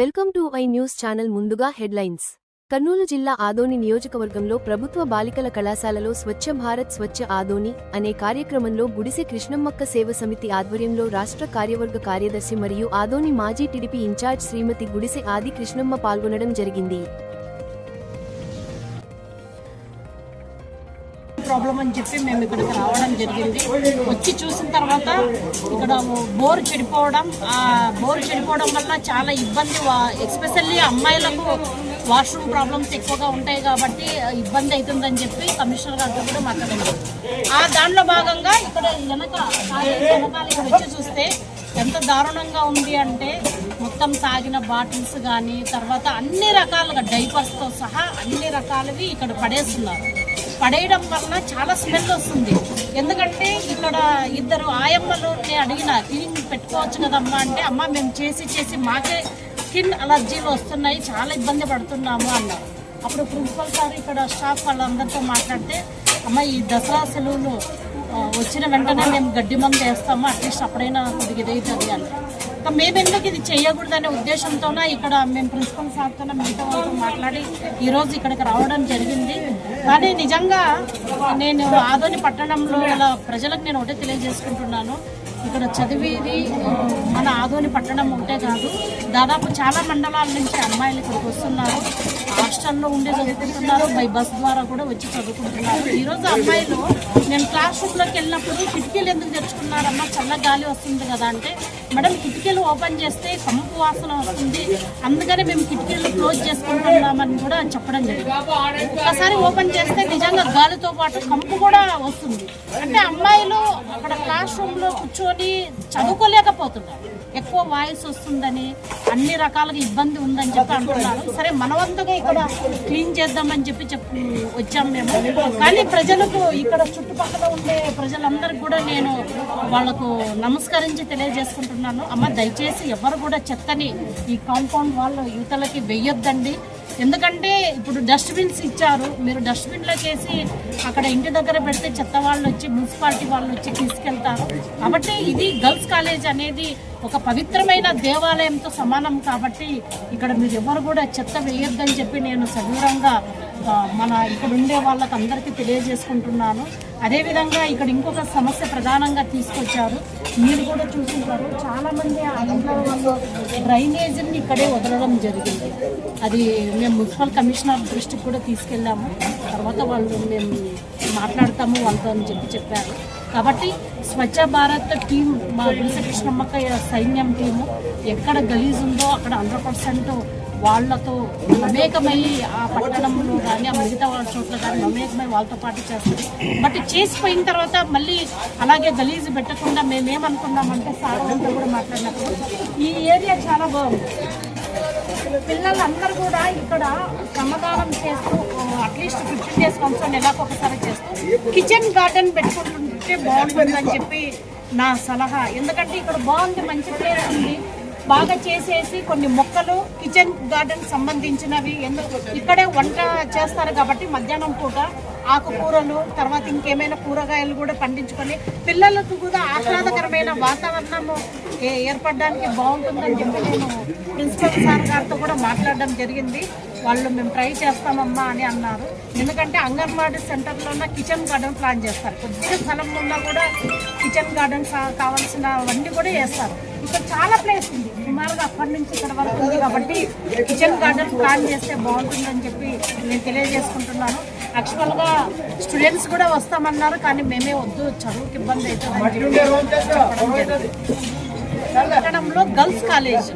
Welcome to I news channel ముందుగా headlines. Kurnool జిల్లా ఆదోని నియోజకవర్గంలో ప్రభుత్వ బాలికల కళాశాలలో స్వచ్ఛ భారత్ స్వచ్ఛ ఆదోని అనే కార్యక్రమంలో గుడిసె కృష్ణమ్మక్క సేవ సమితి ఆధ్వర్యంలో రాష్ట్ర కార్యవర్గ కార్యదర్శి మరియు ఆదోని మాజీ టిడిపి ఇన్ఛార్జ్ శ్రీమతి గుడిసె ఆది కృష్ణమ్మ పాల్గొనడం జరిగింది. ప్రాబ్లం అని చెప్పి మేము ఇక్కడికి రావడం జరిగింది. వచ్చి చూసిన తర్వాత ఇక్కడ బోర్ చెడిపోవడం ఆ బోర్ చెడిపోవడం వల్ల చాలా ఇబ్బంది ఎస్పెషల్లీ అమ్మాయిలకు వాష్రూమ్ ప్రాబ్లమ్స్ ఎక్కువగా ఉంటాయి కాబట్టి ఇబ్బంది అవుతుందని చెప్పి కమిషనర్ గారితో కూడా మాట్లాడింది ఆ దాంట్లో భాగంగా ఇక్కడ వెనక వెనకాల ఇక్కడ వచ్చి చూస్తే ఎంత దారుణంగా ఉంది అంటే మొత్తం తాగిన బాటిల్స్ కానీ తర్వాత అన్ని రకాలుగా డైపర్స్తో సహా అన్ని రకాలవి ఇక్కడ పడేస్తున్నారు. పడేయడం వలన చాలా స్మెల్ వస్తుంది. ఎందుకంటే ఇక్కడ ఇద్దరు ఆయమ్మలు అడిగిన క్లీనింగ్ పెట్టుకోవచ్చు కదమ్మా? అంటే అమ్మ మేము చేసి చేసి మాకే స్కిన్ అలర్జీలు వస్తున్నాయి చాలా ఇబ్బంది పడుతున్నాము అన్నారు. అప్పుడు ప్రిన్సిపల్ సార్ ఇక్కడ స్టాఫ్ వాళ్ళందరితో మాట్లాడితే అమ్మ ఈ దసరా సెలవులు వచ్చిన వెంటనే మేము గడ్డి మందు వేస్తాము అట్లీస్ట్ అప్పుడైనా కొద్దిగా ఇదైతుంది అని ఇంకా మేము ఎందుకు ఇది చేయకూడదనే ఉద్దేశంతోనే ఇక్కడ మేము ప్రిన్సిపల్ సార్తో మిగతా వాళ్ళతో మాట్లాడి ఈరోజు ఇక్కడికి రావడం జరిగింది. కానీ నిజంగా నేను ఆదోని పట్టణంలో ప్రజలకు నేను ఒకటే తెలియజేసుకుంటున్నాను. ఇక్కడ చదివేది మన ఆదోని పట్టణం ఉంటే కాదు. దాదాపు చాలా మండలాల నుంచి అమ్మాయిలు ఇక్కడికి వస్తున్నారు. హాస్టల్లో ఉండి చదువుకుంటున్నారు బై బస్ ద్వారా కూడా వచ్చి చదువుకుంటున్నారు. ఈరోజు అమ్మాయిలు నేను క్లాస్ రూమ్లోకి వెళ్ళినప్పుడు కిటికీలు ఎందుకు తెచ్చుకున్నారమ్మా చల్ల గాలి వస్తుంది కదా అంటే మేడం కిటికీలు ఓపెన్ చేస్తే కంపు వాసన వస్తుంది. అందుకనే మేము కిటికీలు క్లోజ్ చేసుకుంటున్నామని కూడా చెప్పడం జరిగింది. ఒకసారి ఓపెన్ చేస్తే నిజంగా గాలితో పాటు కంపు కూడా వస్తుంది. అంటే అమ్మాయిలు అక్కడ క్లాస్ రూమ్లో కూర్చొని చదువుకోలేకపోతున్నారు. ఎక్కువ వాయిస్ వస్తుందని అన్ని రకాలుగా ఇబ్బంది ఉందని చెప్పి అంటున్నారు. సరే మనవంతగా ఇక్కడ క్లీన్ చేద్దామని చెప్పి చెప్పి వచ్చాం మేము. కానీ ప్రజలకు ఇక్కడ చుట్టుపక్కల ఉండే ప్రజలందరికీ కూడా నేను వాళ్ళకు నమస్కరించి తెలియజేసుకుంటున్నాను. అమ్మ దయచేసి ఎవరు కూడా చెత్తని ఈ కాంపౌండ్ వాళ్ళు యువతలకి వెయ్యొద్దండి ఎందుకంటే ఇప్పుడు డస్ట్బిన్స్ ఇచ్చారు. మీరు డస్ట్బిన్లోకి వేసి అక్కడ ఇంటి దగ్గర పెడితే చెత్త వాళ్ళు వచ్చి మున్సిపాలిటీ వాళ్ళు వచ్చి తీసుకెళ్తారు. కాబట్టి ఇది గర్ల్స్ కాలేజ్ అనేది ఒక పవిత్రమైన దేవాలయంతో సమానం కాబట్టి ఇక్కడ మీరు ఎవరు కూడా చెత్త వేయొద్దని చెప్పి నేను సవివరంగా మన ఇక్కడ ఉండే వాళ్ళకి అందరికీ తెలియజేసుకుంటున్నాను. అదేవిధంగా ఇక్కడ ఇంకొక సమస్య ప్రధానంగా తీసుకొచ్చారు. మీరు కూడా చూసుకుంటారు చాలామంది మంది వాళ్ళు డ్రైనేజీని ఇక్కడే వదలడం జరిగింది. అది మేము మున్సిపల్ కమిషనర్ దృష్టికి కూడా తీసుకెళ్ళాము. తర్వాత వాళ్ళు మేము మాట్లాడతాము వాళ్ళతో అని చెప్పి చెప్పారు. కాబట్టి స్వచ్ఛ భారత్ టీం మా గుడిసె కృష్ణమ్మక్క సైన్యం టీము ఎక్కడ గలీజ్ ఉందో అక్కడ హండ్రెడ్ పర్సెంట్ వాళ్ళతో మమేకమై ఆ పట్టణంలో కానీ ఆ మిగతా వాళ్ళ చోట్ల కానీ మమేకమై వాళ్ళతో పాటు చేస్తుంది. బట్ చేసిపోయిన తర్వాత మళ్ళీ అలాగే గలీజ్ పెట్టకుండా మేమేమనుకున్నామంటే సార్ అంతా కూడా మాట్లాడినప్పుడు ఈ ఏరియా చాలా బాగుంది. పిల్లలందరూ కూడా ఇక్కడ శ్రమదానం చేస్తూ అట్లీస్ట్ ఫిఫ్టీన్ డేస్ వన్స్ నెలకు ఒకసారి చేస్తూ కిచెన్ గార్డెన్ పెట్టుకుంటుంటే బాగుంటుందని చెప్పి నా సలహా. ఎందుకంటే ఇక్కడ బాగుంది మంచి ప్లేస్ ఉంది. బాగా చేసేసి కొన్ని మొక్కలు కిచెన్ గార్డెన్ సంబంధించినవి ఎందుకు ఇక్కడే వంట చేస్తారు కాబట్టి మధ్యాహ్నం పూట ఆకుకూరలు తర్వాత ఇంకేమైనా కూరగాయలు కూడా పండించుకొని పిల్లలకు కూడా ఆహ్లాదకరమైన వాతావరణము ఏ- ఏర్పడడానికి బాగుంటుందని చెప్పి నేను ప్రిన్సిపల్ సార్ గారితో కూడా మాట్లాడడం జరిగింది. వాళ్ళు మేము ట్రై చేస్తామమ్మా అని అన్నారు. ఎందుకంటే అంగన్వాడీ సెంటర్లో కిచెన్ గార్డెన్ ప్లాన్ చేస్తారు. కొద్దిగా స్థలం ఉన్నా కూడా కిచెన్ గార్డెన్ కావాల్సినవన్నీ కూడా వేస్తారు. ఇక్కడ చాలా ప్లేస్ ఉంది. సుమారుగా అక్కడి నుంచి ఇక్కడ వరకు ఉంది కాబట్టి కిచెన్ గార్డెన్ ప్లాన్ చేస్తే బాగుంటుందని చెప్పి నేను తెలియజేసుకుంటున్నాను. యాక్చువల్గా స్టూడెంట్స్ కూడా వస్తామన్నారు కానీ మేమే వద్దు చదువుకి ఇబ్బంది అవుతుంది చెప్పి పట్టణంలో గర్ల్స్ కాలేజ్